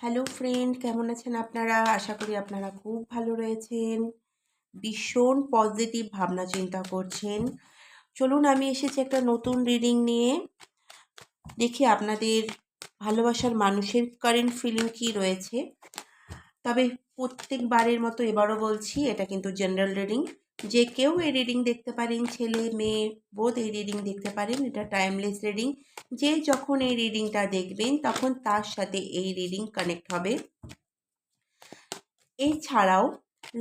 Hello friend কেমন আছেন আপনারা? আশা করি আপনারা খুব ভালো রয়েছেন। ভীষণ পজিটিভ ভাবনা চিন্তা করছেন। চলুন, আমি এসেছি একটা নতুন রিডিং নিয়ে। দেখি আপনাদের ভালোবাসার মানুষের কারেন্ট ফিলিং কি রয়েছে। তবে প্রত্যেকবারের মতো এবারও বলছি, এটা কিন্তু জেনারেল রিডিং যে কেউ এই রিডিং দেখতে পারেন, ছেলে, মেয়ে বোধ এই রিডিং দেখতে পারেন, এটা টাইমলেস রিডিং যে যখন এই রিডিংটা দেখবেন, তখন তার সাথে এই রিডিং কানেক্ট হবে। এছাড়াও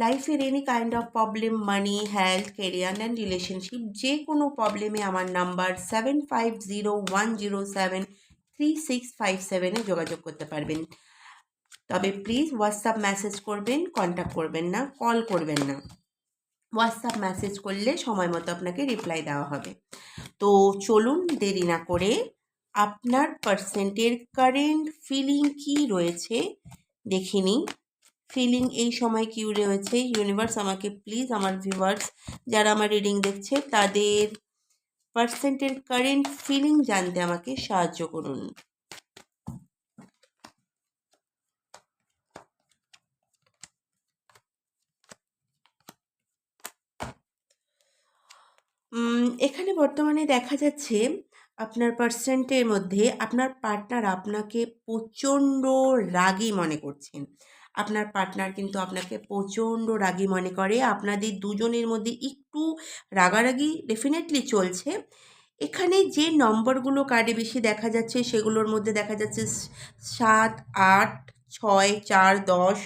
লাইফের any kind of problem money health career and relationship যে কোনো প্রবলেমে আমার number seven five zero one zero seven three six five সেভেনে যোগাযোগ করতে পারবেন। তবে প্লিজ হোয়াটসঅ্যাপ মেসেজ করবেন কন্ট্যাক্ট করবেন না কল করবেন না। হোয়াটসঅ্যাপ মেসেজ করলে সময় মতো আপনাকে রিপ্লাই দেওয়া হবে। তো চলুন দেরি না করে আপনার পার্সেন্টের কারেন্ট ফিলিং কি রয়েছে দেখে দেখিনি ফিলিং এই সময় কি রয়েছে? ইউনিভার্স আমাকে প্লিজ আমার ভিউয়ার্স যারা আমার রিডিং দেখছে তাদের পার্সেন্টের কারেন্ট ফিলিং জানতে আমাকে সাহায্য করুন। এখানে বর্তমানে দেখা যাচ্ছে আপনার পার্সেন্টের মধ্যে আপনার পার্টনার আপনাকে প্রচণ্ড রাগী মনে করছেন। আপনার পার্টনার কিন্তু আপনাকে প্রচণ্ড রাগী মনে করে। আপনাদের দুজনের মধ্যে একটু রাগারাগি ডেফিনেটলি চলছে। এখানে যে নম্বরগুলো কার্ডে বেশি দেখা যাচ্ছে সেগুলোর মধ্যে দেখা যাচ্ছে সাত, আট, ছয়, চার, দশ,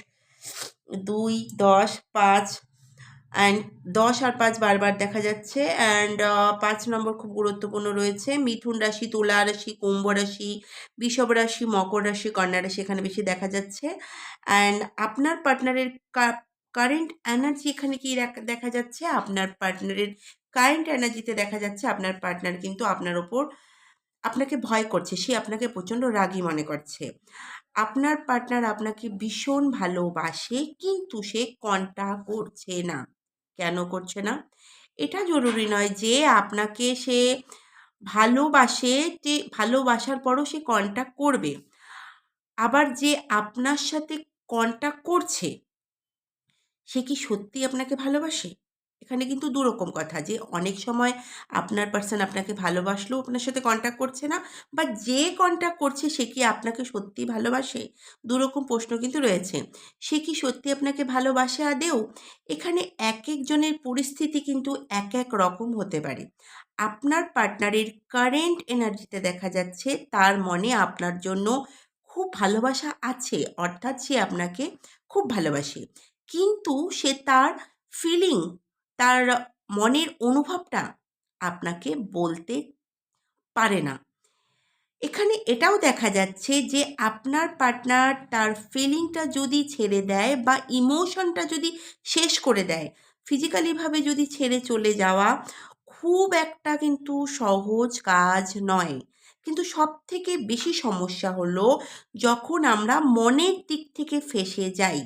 দুই, দশ, পাঁচ অ্যান্ড দশ আর পাঁচ বারবার দেখা যাচ্ছে। অ্যান্ড পাঁচ নম্বর খুব গুরুত্বপূর্ণ রয়েছে। মিথুন রাশি, তুলা রাশি, কুম্ভ রাশি বিষব রাশি, মকর রাশি, কন্যা রাশি এখানে বেশি দেখা যাচ্ছে। অ্যান্ড আপনার পার্টনারের কারেন্ট এনার্জি এখানে কি দেখা যাচ্ছে? আপনার পার্টনারের কারেন্ট এনার্জিতে দেখা যাচ্ছে আপনার পার্টনার কিন্তু আপনার ওপর আপনাকে ভয় করছে। সে আপনাকে প্রচণ্ড রাগী মনে করছে। আপনার পার্টনার আপনাকে ভীষণ ভালোবাসে, কিন্তু সে কন্টা করছে না। কেন করছে না? এটা জরুরি নয় যে আপনাকে সে ভালোবাসে, যে ভালোবাসার পরও সে কন্ট্যাক্ট করবে। আবার যে আপনার সাথে কন্ট্যাক্ট করছে, সে কি সত্যি আপনাকে ভালোবাসে? এখানে কিন্তু দুরকম কথা যে অনেক সময় আপনার পার্সন আপনাকে ভালোবাসলেও আপনার সাথে কন্ট্যাক্ট করছে না, বা যে কন্ট্যাক্ট করছে সে কি আপনাকে সত্যি ভালোবাসে? দুরকম প্রশ্ন কিন্তু রয়েছে। সে কি সত্যি আপনাকে ভালোবাসে আদেও এখানে এক একজনের পরিস্থিতি কিন্তু এক এক রকম হতে পারে। আপনার পার্টনারের কারেন্ট এনার্জিতে দেখা যাচ্ছে তার মনে আপনার জন্য খুব ভালোবাসা আছে, অর্থাৎ সে আপনাকে খুব ভালোবাসে। কিন্তু সে তার ফিলিং তার মনের অনুভবটা আপনাকে বলতে পারে না। এখানে এটাও দেখা যাচ্ছে যে আপনার পার্টনার তার ফিলিংটা যদি ছেড়ে দেয় বা ইমোশনটা যদি শেষ করে দেয় ফিজিক্যালিভাবে যদি ছেড়ে চলে যাওয়া খুব একটা কিন্তু সহজ কাজ নয়। কিন্তু সব থেকে বেশি সমস্যা হলো যখন আমরা মনের দিক থেকে ফেসে যাই।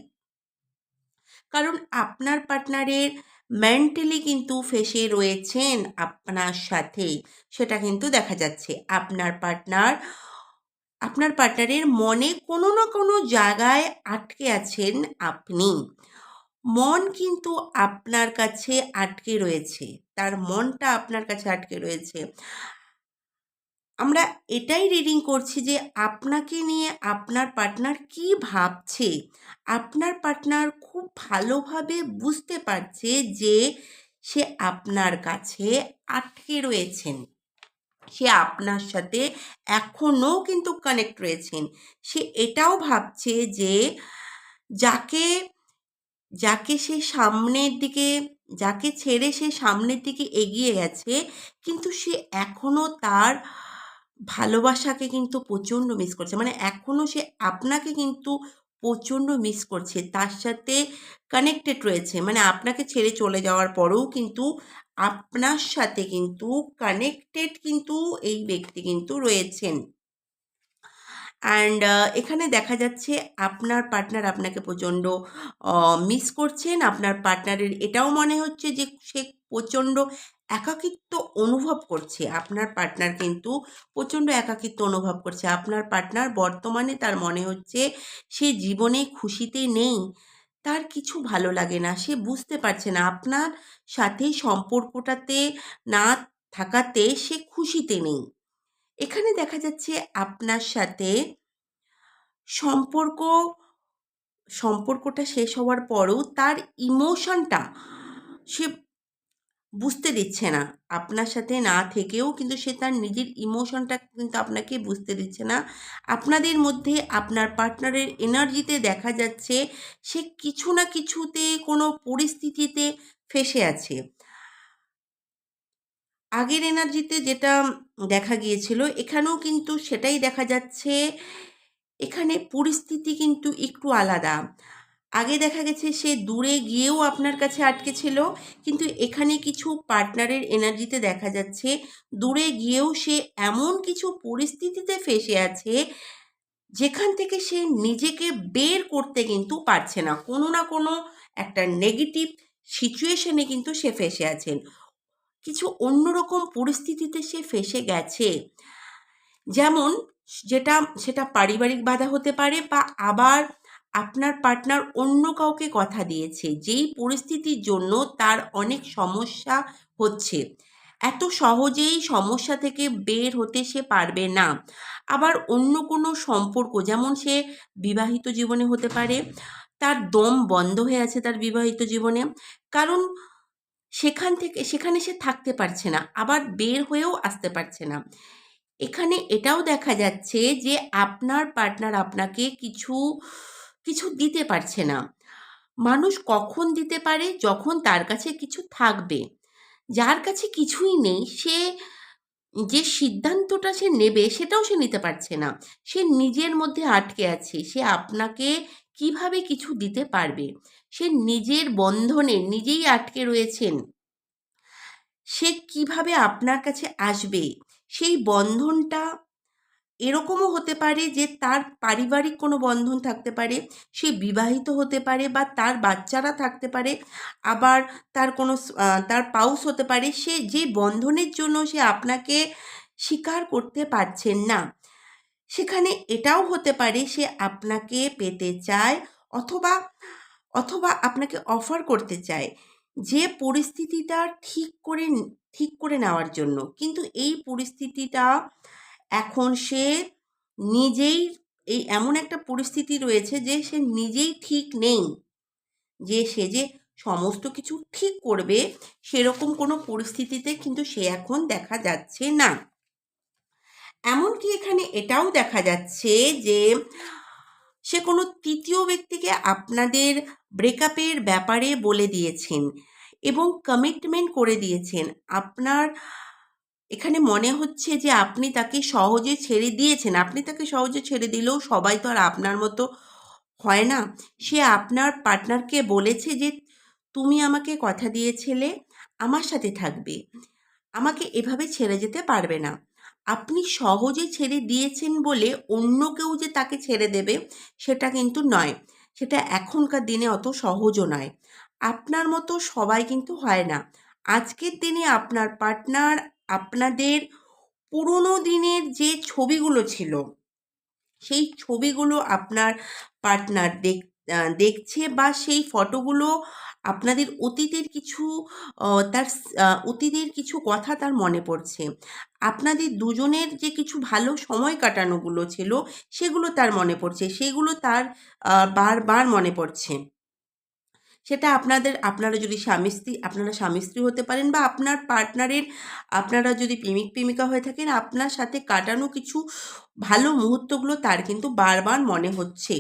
কারণ আপনার পার্টনারের মেন্টালি কিন্তু ফেসে রয়েছেন আপনার সাথে সেটা কিন্তু দেখা যাচ্ছে। আপনার পার্টনার আপনার পার্টনারের মনে কোনো না কোনো জায়গায় আটকে আছেন আপনি। মন কিন্তু আপনার কাছে আটকে রয়েছে। তার মনটা আপনার কাছে আটকে রয়েছে। আমরা এটাই রিডিং করছি যে আপনাকে নিয়ে আপনার পার্টনার কি ভাবছে? আপনার পার্টনার খুব ভালোভাবে বুঝতে পারছে যে সে আপনার কাছে আটকে রয়েছেন। সে আপনার সাথে এখনও কিন্তু কানেক্ট রয়েছেন। সে এটাও ভাবছে যে যাকে যাকে সে সামনের দিকে, যাকে ছেড়ে সে সামনের দিকে এগিয়ে গেছে, কিন্তু সে এখনও তার ভালোবাসাকে কিন্তু প্রচণ্ড মিস করছে। মানে এখনও সে আপনাকে কিন্তু প্রচণ্ড মিস করছে। তার সাথে কানেক্টেড রয়েছে। মানে আপনাকে ছেড়ে চলে যাওয়ার পরেও কিন্তু আপনার সাথে কিন্তু কানেক্টেড কিন্তু এই ব্যক্তি কিন্তু রয়েছেন। অ্যান্ড এখানে দেখা যাচ্ছে আপনার পার্টনার আপনাকে প্রচণ্ড মিস করছেন। আপনার পার্টনারের এটাও মনে হচ্ছে যে সে প্রচণ্ড একাকিত্ব অনুভব করছে। আপনার পার্টনার কিন্তু প্রচণ্ড একাকিত্ব অনুভব করছে। আপনার পার্টনার বর্তমানে তার মনে হচ্ছে সে জীবনে খুশিতে নেই, তার কিছু ভালো লাগে না, সে বুঝতে পারছে না। আপনার সাথে সম্পর্কটাতে না থাকাতে সে খুশিতে নেই। এখানে দেখা যাচ্ছে আপনার সাথে সম্পর্ক, সম্পর্কটা শেষ হওয়ার পরও তার ইমোশনটা সে বুঝতে দিচ্ছে না। আপনার সাথে না থেকেও কিন্তু সে তার নিজের ইমোশনটা কিন্তু আপনাকে বুঝতে দিচ্ছে না। আপনাদের মধ্যে আপনার পার্টনারের এনার্জিতে দেখা যাচ্ছে সে কিছু না কিছুতে কোনো পরিস্থিতিতে ফেসে আছে। আগের এনার্জিতে যেটা দেখা গিয়েছিল, এখানেও কিন্তু সেটাই দেখা যাচ্ছে। এখানে পরিস্থিতি কিন্তু একটু আলাদা। আগে দেখা গেছে সে দূরে গিয়েও আপনার কাছে আটকে ছিল, কিন্তু এখানে কিছু পার্টনারের এনার্জিতে দেখা যাচ্ছে, দূরে গিয়েও সে এমন কিছু পরিস্থিতিতে ফেসে আছে, যেখান থেকে সে নিজেকে বের করতে কিন্তু পারছে না। কোনো না কোনো একটা নেগেটিভ সিচুয়েশনে কিন্তু সে ফেসে আছেন। কিছু অন্যরকম পরিস্থিতিতে সে ফেসে গেছে। যেমন যেটা সেটা পারিবারিক বাধা হতে পারে বা আবার আপনার পার্টনার অন্য কাউকে কথা দিয়েছে, যেই পরিস্থিতির জন্য তার অনেক সমস্যা হচ্ছে। এত সহজেই সমস্যা থেকে বের হতে সে পারবে না। আবার অন্য কোনো সম্পর্ক, যেমন সে বিবাহিত জীবনে হতে পারে, তার দম বন্ধ হয়ে আছে তার বিবাহিত জীবনে, কারণ সেখান থেকে, সেখানে সে থাকতে পারছে না, আবার বের হয়েও আসতে পারছে না। এখানে এটাও দেখা যাচ্ছে যে আপনার পার্টনার আপনাকে কিছু কিছু দিতে পারছে না। মানুষ কখন দিতে পারে? যখন তার কাছে কিছু থাকবে। যার কাছে কিছুই নেই, সে যে সিদ্ধান্তটা সে নেবে, সেটাও সে নিতে পারছে না। সে নিজের মধ্যে আটকে আছে। সে আপনাকে কীভাবে কিছু দিতে পারবে? সে নিজের বন্ধনে নিজেই আটকে রয়েছেন। সে কীভাবে আপনার কাছে আসবে? সেই বন্ধনটা এরকমও হতে পারে যে তার পারিবারিক কোনো বন্ধন থাকতে পারে, সে বিবাহিত হতে পারে বা তার বাচ্চারা থাকতে পারে, আবার তার কোনো তার পাউস হতে পারে, সে যে বন্ধনের জন্য সে আপনাকে স্বীকার করতে পারছেন না, সেখানে এটাও হতে পারে সে আপনাকে পেতে চায় অথবা অথবা আপনাকে অফার করতে চায় যে পরিস্থিতিটা ঠিক করে ঠিক করে নেওয়ার জন্য। কিন্তু এই পরিস্থিতিটা এখন সে নিজেই এই এমন একটা পরিস্থিতি রয়েছে যে সে নিজেই ঠিক নেই। যে সে যে সমস্ত কিছু ঠিক করবে সেরকম কোনো পরিস্থিতিতে কিন্তু সে এখন দেখা যাচ্ছে না। এমনকি এখানে এটাও দেখা যাচ্ছে যে সে কোনো তৃতীয় ব্যক্তিকে আপনাদের ব্রেকআপের ব্যাপারে বলে দিয়েছেন এবং কমিটমেন্ট করে দিয়েছেন। আপনার এখানে মনে হচ্ছে যে আপনি তাকে সহজে ছেড়ে দিয়েছেন। আপনি তাকে সহজে ছেড়ে দিলেও সবাই তো আর আপনার মতো হয় না। সে আপনার পার্টনারকে বলেছে যে, তুমি আমাকে কথা দিয়েছিলে, আমার সাথে থাকবে। আমাকে এভাবে ছেড়ে যেতে পারবে না। আপনি সহজে ছেড়ে দিয়েছেন বলে অন্য কেউ যে তাকে ছেড়ে দেবে, সেটা কিন্তু নয়। সেটা এখনকার দিনে অত সহজও নয়। আপনার মতো সবাই কিন্তু হয় না। আজকের দিনে আপনার পার্টনার আপনাদের পুরোনো দিনের যে ছবিগুলো ছিল, সেই ছবিগুলো আপনার পার্টনার দেখ দেখছে বা সেই ফটোগুলো আপনাদের অতীতের কিছু তার অতীতের কিছু কথা তার মনে পড়ছে। আপনাদের দুজনের যে কিছু ভালো সময় কাটানোগুলো ছিল, সেগুলো তার মনে পড়ছে। সেগুলো তার বারবার মনে পড়ছে। সেটা আপনাদের, আপনারা যদি স্বামী স্ত্রী, আপনারা স্বামী স্ত্রী হতে পারেন বা আপনার পার্টনারের, আপনারা যদি প্রেমিক, প্রেমিকা হয়ে থাকেন, আপনার সাথে কাটানো কিছু ভালো মুহূর্তগুলো তার কিন্তু বারবার মনে হচ্ছে।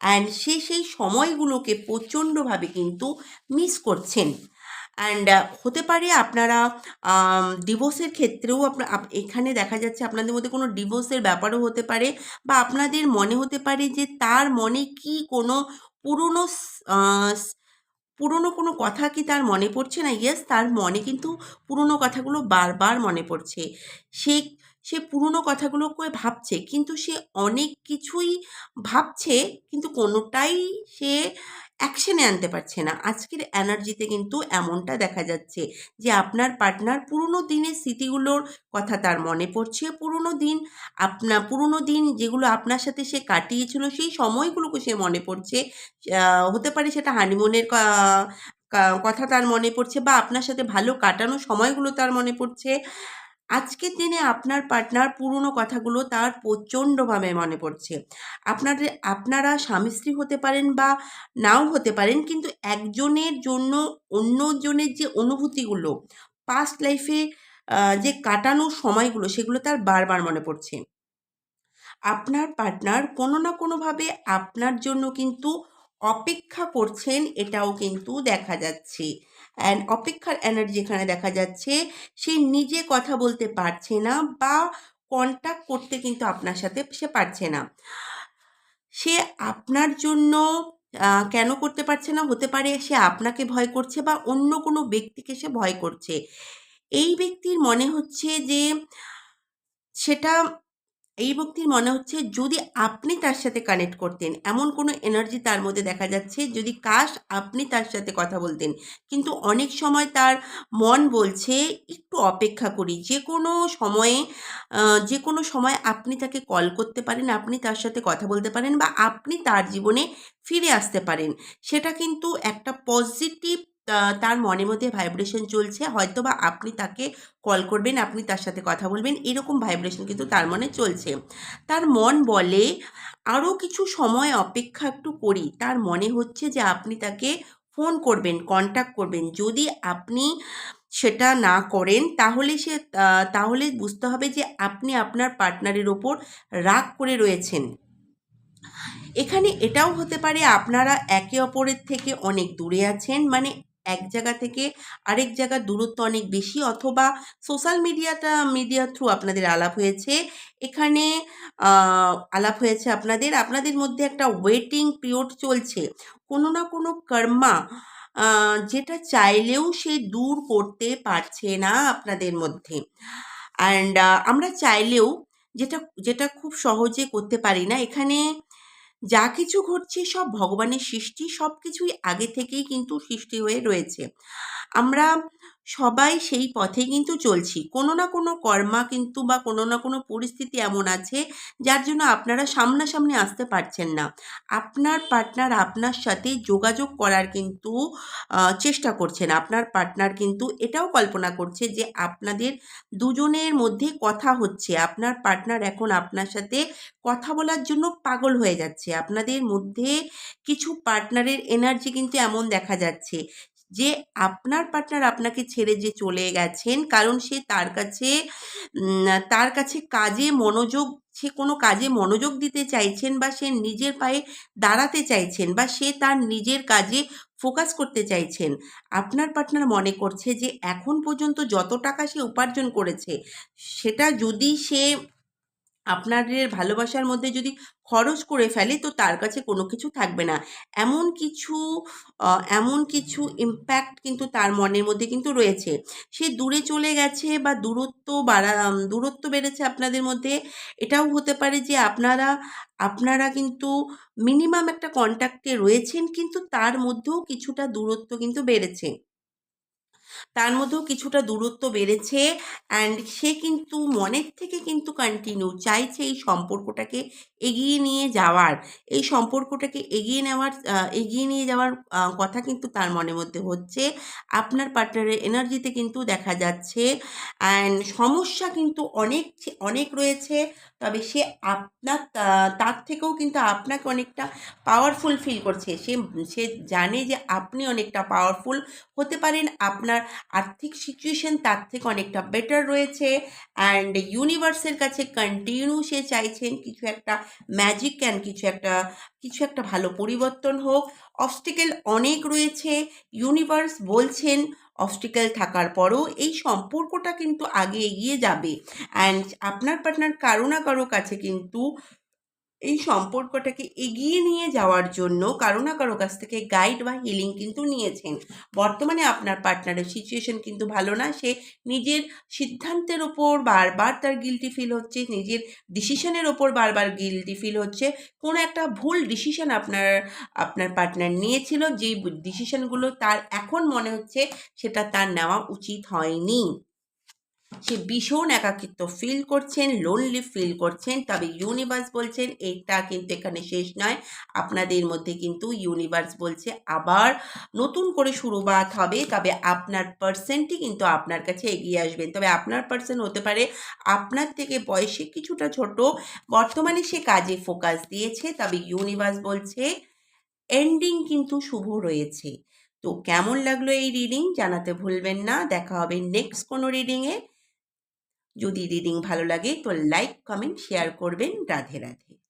অ্যান্ড সে সেই সময়গুলোকে প্রচণ্ডভাবে কিন্তু মিস করছেন। অ্যান্ড হতে পারে আপনারা ডিভোর্সের ক্ষেত্রেও আপনার এখানে দেখা যাচ্ছে আপনাদের মধ্যে কোনো ডিভোর্সের ব্যাপারও হতে পারে বা আপনাদের মনে হতে পারে যে তার মনে কি কোনো পুরনো পুরনো কোনো কথা কি তার মনে পড়ছে না? ইয়েস তার মনে কিন্তু পুরনো কথাগুলো বারবার মনে পড়ছে। সে সে পুরনো কথাগুলো করে ভাবছে, কিন্তু সে অনেক কিছুই ভাবছে, কিন্তু কোনোটাই সে অ্যাকশনে আনতে পারছে না। আজকের এনার্জিতে কিন্তু এমনটা দেখা যাচ্ছে যে আপনার পার্টনার পুরনো দিনের স্মৃতিগুলোর কথা তার মনে পড়ছে। পুরনো দিন আপনা, পুরনো দিন যেগুলো আপনার সাথে সে কাটিয়েছিল, সেই সময়গুলোকে সে মনে পড়ছে। হতে পারে সেটা হানিমুনের কথা তার মনে পড়ছে বা আপনার সাথে ভালো কাটানো সময়গুলো তার মনে পড়ছে। আজকের দিনে আপনার পার্টনার পুরনো কথাগুলো তার প্রচণ্ডভাবে মনে পড়ছে। আপনাদের, আপনারা স্বামী স্ত্রী হতে পারেন বা নাও হতে পারেন, কিন্তু একজনের জন্য অন্যজনের যে অনুভূতিগুলো পাস্ট লাইফে যে কাটানো সময়গুলো, সেগুলো তার বারবার মনে পড়ছে। আপনার পার্টনার কোনো না কোনোভাবে আপনার জন্য কিন্তু অপেক্ষা করছেন, এটাও কিন্তু দেখা যাচ্ছে। অ্যান্ড অপেক্ষার এনার্জি এখানে দেখা যাচ্ছে, সে নিজে কথা বলতে পারছে না বা কন্ট্যাক্ট করতে কিন্তু আপনার সাথে সে পারছে না। সে আপনার জন্য কেন করতে পারছে না? হতে পারে সে আপনাকে ভয় করছে বা অন্য কোনো ব্যক্তিকে সে ভয় করছে। এই ব্যক্তির মনে হচ্ছে যে, সেটা এই ব্যক্তির মনে হচ্ছে যদি আপনি তার সাথে কানেক্ট করতেন, এমন কোনো এনার্জি তার মধ্যে দেখা যাচ্ছে যদি কাশ আপনি তার সাথে কথা বলতেন। কিন্তু অনেক সময় তার মন বলছে, একটু অপেক্ষা করি, যে কোনো সময়ে যে কোনো সময় আপনি তাকে কল করতে পারেন, আপনি তার সাথে কথা বলতে পারেন বা আপনি তার জীবনে ফিরে আসতে পারেন। সেটা কিন্তু একটা পজিটিভ তার মনের মধ্যে ভাইব্রেশন চলছে। হয়তো বা আপনি তাকে কল করবেন, আপনি তার সাথে কথা বলবেন, এরকম ভাইব্রেশন কিন্তু তার মনে চলছে। তার মন বলে আরও কিছু সময় অপেক্ষা একটু করি। তার মনে হচ্ছে যে আপনি তাকে ফোন করবেন কন্ট্যাক্ট করবেন। যদি আপনি সেটা না করেন, তাহলে সে তাহলে বুঝতে হবে যে আপনি আপনার পার্টনারের ওপর রাগ করে রয়েছেন। এখানে এটাও হতে পারে আপনারা একে অপরের থেকে অনেক দূরে আছেন। মানে এক জায়গা থেকে আরেক জায়গার দূরত্ব অনেক বেশি অথবা সোশ্যাল মিডিয়াটা মিডিয়ার থ্রু আপনাদের আলাপ হয়েছে। এখানে আলাপ হয়েছে আপনাদের। আপনাদের মধ্যে একটা ওয়েটিং পিরিয়ড চলছে। কোনো না কোনো কর্মা যেটা চাইলেও সে দূর করতে পারছে না আপনাদের মধ্যে। অ্যান্ড আমরা চাইলেও যেটা যেটা খুব সহজে করতে পারি না। এখানে যা কিছু ঘটছে সব ভগবানের সৃষ্টি সব কিছুই আগে থেকেই কিন্তু সৃষ্টি হয়ে রয়েছে। আমরা সবাই সেই পথে কিন্তু চলছি। কোনো না কোনো কর্মা কিন্তু বা কোনো না কোনো পরিস্থিতি এমন আছে, যার জন্য আপনারা সামনাসামনি আসতে পারছেন না। আপনার পার্টনার আপনার সাথে যোগাযোগ করার কিন্তু চেষ্টা করছেন। আপনার পার্টনার কিন্তু এটাও কল্পনা করছে যে আপনাদের দুজনের মধ্যে কথা হচ্ছে। আপনার পার্টনার এখন আপনার সাথে কথা বলার জন্য পাগল হয়ে যাচ্ছে। আপনাদের মধ্যে কিছু পার্টনারের এনার্জি কিন্তু এমন দেখা যাচ্ছে যে আপনার পার্টনার আপনাকে ছেড়ে যে চলে গেছেন, কারণ সে তার কাছে তার কাছে কাজে মনোযোগ, সে কোনো কাজে মনোযোগ দিতে চাইছেন বা সে নিজের পায়ে দাঁড়াতে চাইছেন বা সে তার নিজের কাজে ফোকাস করতে চাইছেন, আপনার পার্টনার মনে করছে যে এখন পর্যন্ত যত টাকা সে উপার্জন করেছে, সেটা যদি সে আপনাদের ভালোবাসার মধ্যে যদি খরচ করে ফেলে, তো তার কাছে কোনো কিছু থাকবে না। এমন কিছু এমন কিছু ইম্প্যাক্ট কিন্তু তার মনের মধ্যে কিন্তু রয়েছে। সে দূরে চলে গেছে বা দূরত্ব বাড়া দূরত্ব বেড়েছে আপনাদের মধ্যে, এটাও হতে পারে যে আপনারা আপনারা কিন্তু মিনিমাম একটা কন্ট্যাক্টে রয়েছেন, কিন্তু তার মধ্যেও কিছুটা দূরত্ব কিন্তু বেড়েছে। তার মধ্যেও কিছুটা দূরত্ব বেড়েছে অ্যান্ড সে কিন্তু মনের থেকে কিন্তু কন্টিনিউ চাইছে এই সম্পর্কটাকে এগিয়ে নিয়ে যাওয়ার। এই সম্পর্কটাকে এগিয়ে নেওয়ার এগিয়ে নিয়ে যাওয়ার কথা কিন্তু তার মনের মধ্যে হচ্ছে। আপনার পার্টনারের এনার্জিতে কিন্তু দেখা যাচ্ছে অ্যান্ড সমস্যা কিন্তু অনেক অনেক রয়েছে। তবে সে আপনার তার থেকেও কিন্তু আপনাকে অনেকটা পাওয়ারফুল ফিল করছে। সে সে জানে যে আপনি অনেকটা পাওয়ারফুল হতে পারেন। আপনার আর্থিক সিচুয়েশন তার থেকে অনেকটা বেটার রয়েছে অ্যান্ড ইউনিভার্সের কাছে কন্টিনিউ সে চাইছেন কিছু একটা ম্যাজিক অ্যান্ড কিছু একটা কিছু একটা ভালো পরিবর্তন হোক। অবস্টিকেল অনেক রয়েছে ইউনিভার্স বলছেন অবস্টিকেল থাকার পরও এই সম্পর্কটা কিন্তু আগে এগিয়ে যাবে। অ্যান্ড আপনার পার্টনার কারও না কারও কাছে কিন্তু এই সম্পর্কটাকে এগিয়ে নিয়ে যাওয়ার জন্য কারও না কারও কাছ থেকে গাইড বা হিলিং কিন্তু নিয়েছেন। বর্তমানে আপনার পার্টনারের সিচুয়েশন কিন্তু ভালো না। সে নিজের সিদ্ধান্তের ওপর বারবার তার গিলটি ফিল হচ্ছে, নিজের ডিসিশনের ওপর বারবার গিলটি ফিল হচ্ছে। কোনো একটা ভুল ডিসিশন আপনার আপনার পার্টনার নিয়েছিল, যেই ডিসিশনগুলো তার এখন মনে হচ্ছে সেটা তার নেওয়া উচিত হয়নি। সে ভীষণ একাকিত্ব ফিল করছেন লোনলি ফিল করছেন, তবে ইউনিভার্স বলছেন, এটা কিন্তু এখানে শেষ নয়। আপনাদের মধ্যে কিন্তু ইউনিভার্স বলছে, আবার নতুন করে শুরুবাত হবে। তবে আপনার পার্সেন্টই কিন্তু আপনার কাছে এগিয়ে আসবেন। তবে আপনার পার্সেন্ট হতে পারে, আপনার থেকে বয়সে কিছুটা ছোট। বর্তমানে সে কাজে ফোকাস দিয়েছে, তবে ইউনিভার্স বলছে এন্ডিং কিন্তু শুভ রয়েছে। তো কেমন লাগল এই রিডিং জানাতে ভুলবেন না। দেখা হবে নেক্সট কোনো রিডিংয়ে যদি রিডিং ভালো লাগে তো লাইক কমেন্ট শেয়ার করবেন। রাধে রাধে।